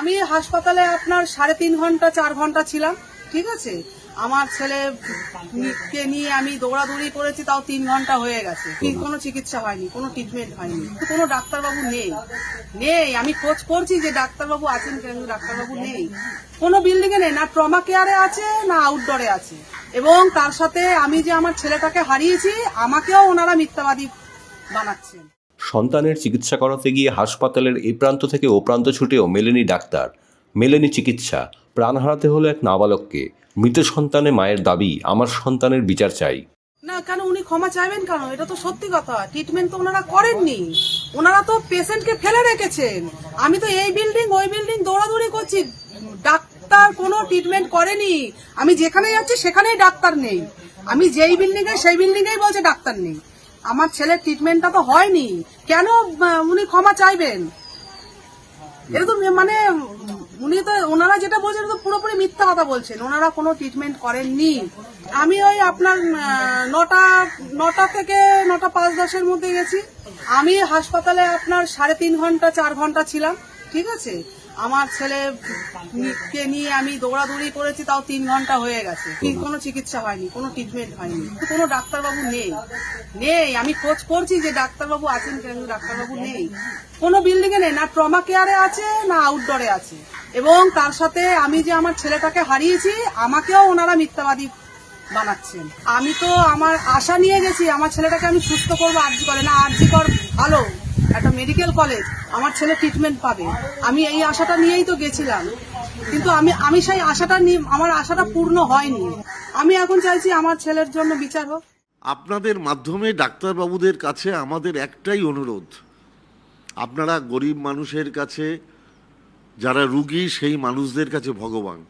আমি হাসপাতালে আপনার সাড়ে তিন ঘণ্টা চার ঘণ্টা ছিলাম ঠিক আছে? আমার ছেলে কে নিয়ে আমি দৌড়াদৌড়ি করেছি তাও তিন ঘণ্টা হয়ে গেছে। কোনো চিকিৎসা হয়নি কোনো ট্রিটমেন্ট হয়নি। কোনো ডাক্তারবাবু নেই। নেই আমি খোঁজ করছি যে ডাক্তারবাবু আছেন কিন্তু ডাক্তারবাবু নেই। কোনো বিল্ডিং এ নেই না ট্রমা কেয়ারে আছে না আউটডোরে আছে। এবং তার সাথে আমি যে আমার ছেলেটাকে হারিয়েছি আমাকেও ওনারা মিথ্যাবাদী বানাচ্ছেন। সন্তানের চিকিৎসা করাতে গিয়ে হাসপাতালের এ প্রান্ত থেকে ও প্রান্ত ছুটেও মেলেনি ডাক্তার, মেলেনি চিকিৎসা। প্রাণ হারাতে হলো এক নাবালককে। মৃত সন্তানে মায়ের দাবি, আমার সন্তানের বিচার চাই। না, কেন? উনি ক্ষমা চাইবেন কেন? এটা তো সত্যি কথা। ট্রিটমেন্ট তো ওনারা করেননি। ওনারা তো পেশেন্টকে ফেলে রেখেছেন। আমি তো এই বিল্ডিং ওই বিল্ডিং দৌড়াদৌড়ি করছি। ডাক্তার কোনো ট্রিটমেন্ট করেনি। আমি যেখানে যাচ্ছি সেখানেই ডাক্তার নেই। আমি যেই বিল্ডিং এ, সেই বিল্ডিং এই বলছে ডাক্তার নেই। আমার ছেলের ট্রিটমেন্টটা তো হয়নি। কেন উনি ক্ষমা চাইবেন? এটা তো মানে উনি তো ওনারা যেটা বলছেন তো পুরোপুরি মিথ্যা কথা বলছেন। ওনারা কোনো ট্রিটমেন্ট করেননি। আমি ওই আপনার নটা নটা থেকে নটা পাঁচ দশের মধ্যে গেছি। আমি হাসপাতালে আপনার সাড়ে তিন ঘণ্টা, চার ঘণ্টা ছিলাম, ঠিক আছে? আমার ছেলে কে নিয়ে আমি দৌড়াদৌড়ি করেছি তাও তিন ঘণ্টা হয়ে গেছে। কোনো চিকিৎসা হয়নি কোনো ট্রিটমেন্ট হয়নি। কোনো ডাক্তারবাবু নেই। নেই আমি খোঁজ করছি যে ডাক্তারবাবু আছেন কিন্তু ডাক্তারবাবু নেই। কোনো বিল্ডিং এ নেই না ট্রমা কেয়ারে আছে না আউটডোরে আছে। এবং তার সাথে আমি যে আমার ছেলেটাকে হারিয়েছি আমাকেও ওনারা মিথ্যাবাদী বানাচ্ছেন। আমি তো আমার আশা নিয়ে গেছি আমার ছেলেটাকে আমি সুস্থ করব আরজি করে। না আরজি কর ভালো। একটা মেডিকেল কলেজ আমার ছেলে ট্রিটমেন্ট পাবে। আমি এই আশাটা নিয়েই তো গেছিলাম। কিন্তু আমি আমি সেই আশাটা নিয়ে আমার আশাটা পূর্ণ হয়নি। আমি এখন চাইছি আমার ছেলের জন্য বিচার হোক। আপনাদের মাধ্যমে ডাক্তারবাবুদের কাছে আমাদের একটাই অনুরোধ। আপনারা গরিব মানুষের কাছে যারা রুগী সেই মানুষদের কাছে ভগবান।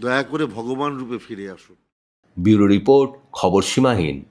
দয়া করে ভগবান রূপে ফিরে আসুন। ব্যুরো রিপোর্ট খবর সীমাহীন।